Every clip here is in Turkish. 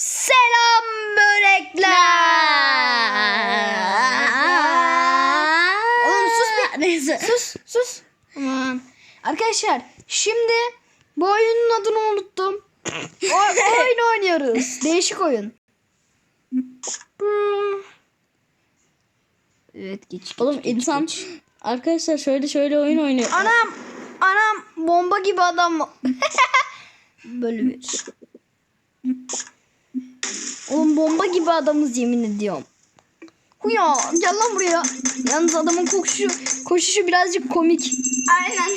Selam börekler. Oğlum sus bir. Neyse. Sus sus. Aman. Arkadaşlar şimdi bu oyunun adını unuttum. O, oyun oynuyoruz. Değişik oyun. Evet geç. geç Oğlum geç, insan geç. arkadaşlar şöyle şöyle oyun oynuyor. Anam anam bomba gibi adam. Böyle bir. Oğlum bomba gibi adamız yemin ediyorum. Huya gel lan buraya. Yalnız adamın koşuşu, koşuşu birazcık komik. Aynen.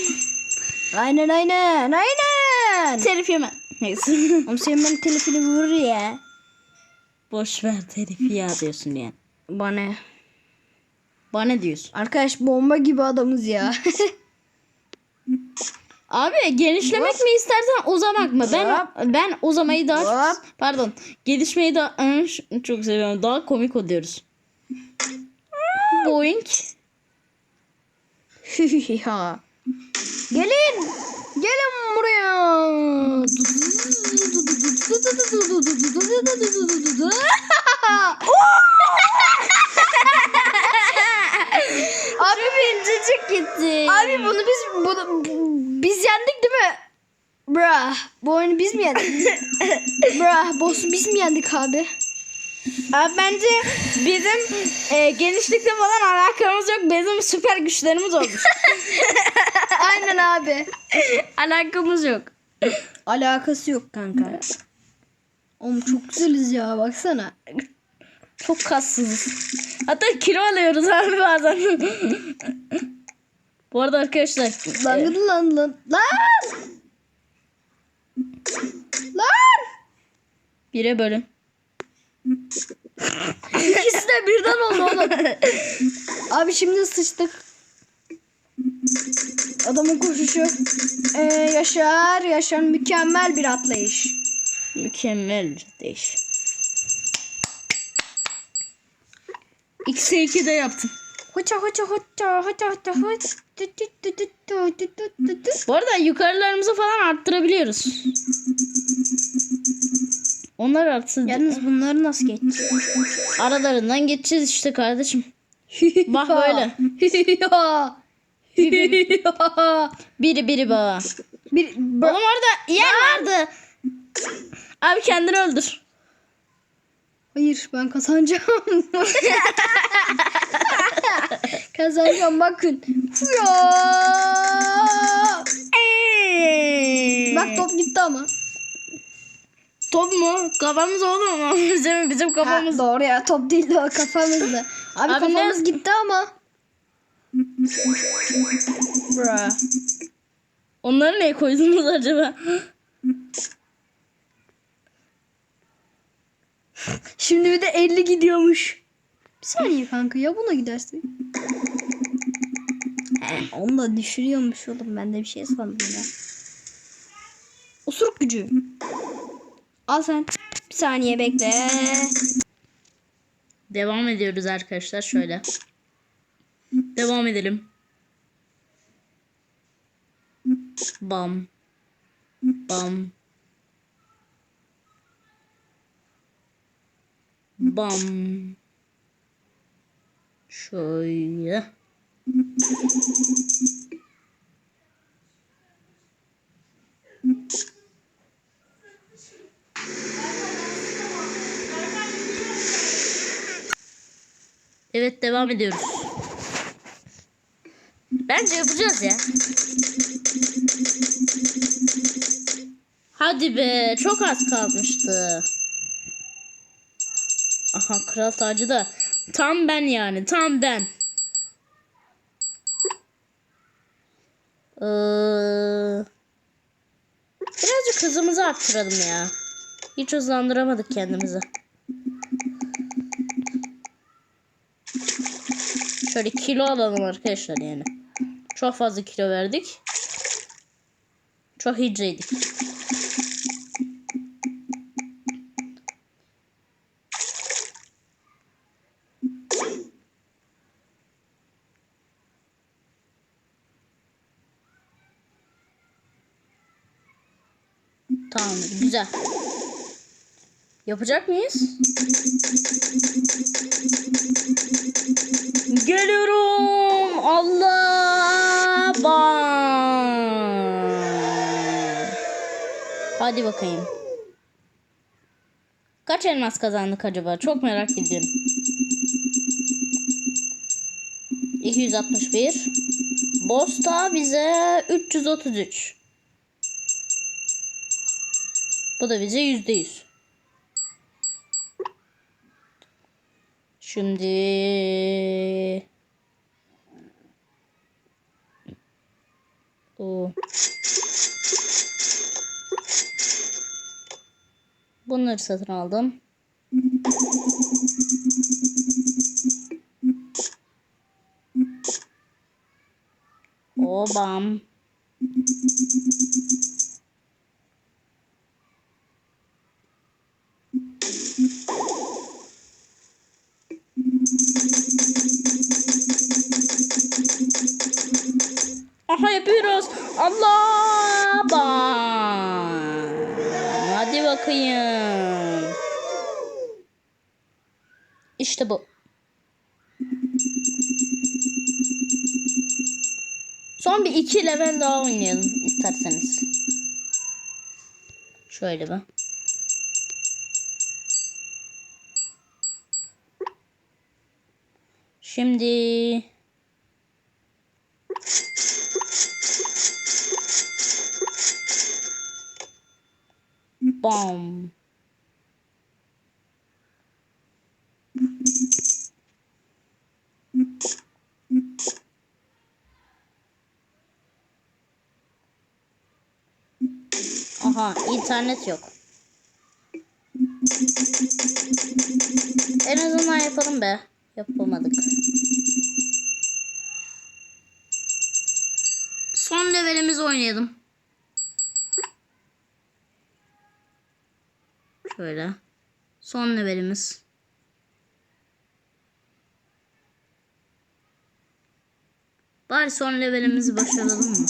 Aynen aynen aynen. Telif yeme. Neyse. Oğlum senin ben telefonu vurur ya. Boş ver telifi ya diyorsun yani. Bana. Bana diyorsun? Arkadaş bomba gibi adamız ya. Abi genişlemek mi istersen uzamak mı? Ben ben uzamayı daha Hop. pardon gelişmeyi daha çok seviyorum. Daha komik oluyoruz. Boink. ya. Gelin. Gelin buraya. Abi incecik gitti. Abi bunu biz bunu biz yendik değil mi? Bra, bu oyunu biz mi yendik? Bra, boss'u biz mi yendik abi? Abi bence bizim e, genişlikle falan alakamız yok. Bizim süper güçlerimiz olmuş. Aynen abi. alakamız yok. Alakası yok kanka. Oğlum çok güzeliz ya baksana. Çok kassızız. Hatta kilo alıyoruz abi bazen. Bu arada arkadaşlar Lan e, lan lan lan. Lan! Lan! bire bölün. İkisi de birden oldu oğlum. Abi şimdi sıçtık. Adamın koşuşu. Ee, Yaşar, Yaşar mükemmel bir atlayış. Mükemmel bir değiş. X'e 2 de yaptım. Hoca hoca hoca hoca hoca Bu arada yukarılarımızı falan arttırabiliyoruz. Onlar artsın. Yalnız bunları nasıl geçeceğiz? Aralarından geçeceğiz işte kardeşim. Bak böyle. biri biri bağ. Bir, ba Oğlum orada yer vardı. Abi kendini öldür. Hayır ben kazanacağım. kazanacağım bakın. Ya. Bak top gitti ama. Top mu? Kafamız oğlum mu? Bizim, bizim Ha, kafamız. doğru ya top değil de o kafamızda. Abi, Abi kafamız ne- gitti ama. Bra. Onları neye koydunuz acaba? Şimdi bir de 50 gidiyormuş. Bir saniye kanka ya buna gidersin. Onu da düşürüyormuş oğlum. Ben de bir şey sandım ya. Osuruk gücü. Al sen. Bir saniye bekle. Devam ediyoruz arkadaşlar şöyle. Devam edelim. Bam. Bam. Bam. Şöyle. Evet devam ediyoruz. Bence yapacağız ya. Hadi be çok az kalmıştı. Aha kral tacı da tam ben yani tam ben. Ee, birazcık hızımızı arttıralım ya. Hiç hızlandıramadık kendimizi. Şöyle kilo alalım arkadaşlar yani. Çok fazla kilo verdik. Çok hicreydik. Tamam güzel. Yapacak mıyız? Geliyorum. Allah bam. Hadi bakayım. Kaç elmas kazandık acaba? Çok merak ediyorum. 261. Boss da bize 333. Bu da bize %100. Şimdi o Bunları satın aldım. Obam. Aha yapıyoruz. Allah bam. Hadi bakayım. İşte bu. Son bir iki level daha oynayalım isterseniz. Şöyle bir. Şimdi Bam. Aha internet yok. En azından yapalım be. Yapamadık. Son levelimizi oynayalım. Şöyle. Son levelimiz. Bari son levelimizi başaralım mı?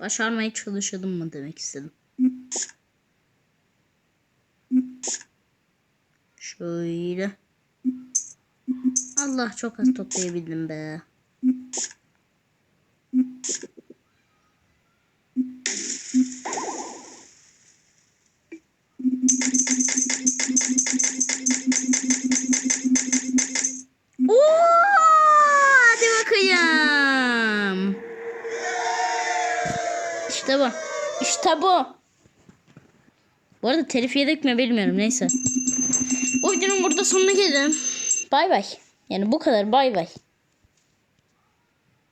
Başarmaya çalışalım mı demek istedim. Şöyle. Allah çok az toplayabildim be. İşte bu. İşte bu. Bu arada telif yedik mi bilmiyorum neyse. Bu videonun burada sonuna gelelim. Bay bay. Yani bu kadar bay bay.